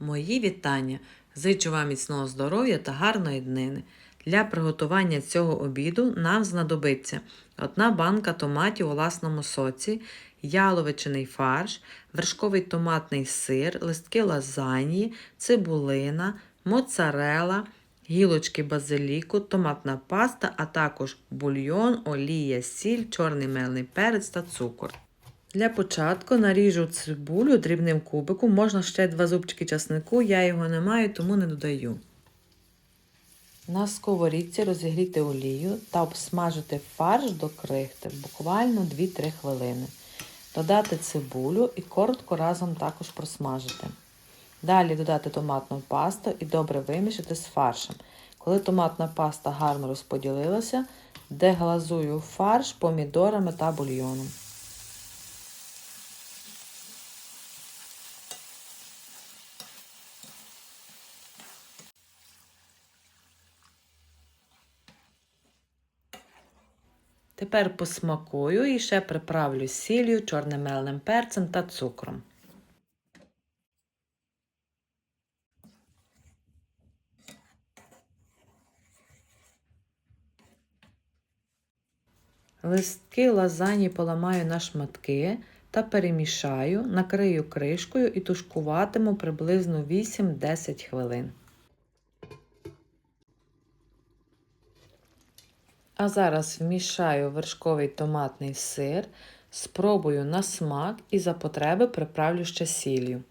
Мої вітання! Зичу вам міцного здоров'я та гарної днини. Для приготування цього обіду нам знадобиться одна банка томатів у власному соці, яловичиний фарш, вершковий томатний сир, листки лазаньї, цибулина, моцарела, гілочки базиліку, томатна паста, а також бульйон, олія, сіль, чорний мельний перець та цукор. Для початку наріжу цибулю дрібним кубиком, можна ще два зубчики часнику, я його не маю, тому не додаю. На сковорідці розігріти олію та обсмажити фарш до крихти буквально 2-3 хвилини. Додати цибулю і коротко разом також просмажити. Далі додати томатну пасту і добре вимішати з фаршем. Коли томатна паста гарно розподілилася, деглазую фарш помідорами та бульйоном. Тепер посмакую і ще приправлю сіллю, чорним меленим перцем та цукром. Листки лазані поламаю на шматки та перемішаю, накрию кришкою і тушкуватиму приблизно 8-10 хвилин. А зараз вмішаю вершковий томатний сир, спробую на смак і за потреби приправлю ще сіллю.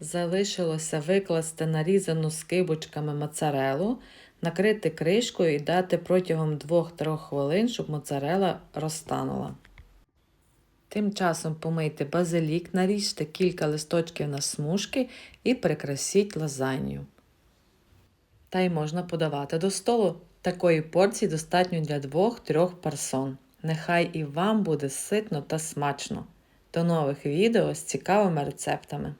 Залишилося викласти нарізану скибочками моцарелу, накрити кришкою і дати протягом 2-3 хвилин, щоб моцарела розтанула. Тим часом помийте базилік, наріжте кілька листочків на смужки і прикрасіть лазанью. Та й можна подавати до столу. Такої порції достатньо для 2-3 персон. Нехай і вам буде ситно та смачно. До нових відео з цікавими рецептами.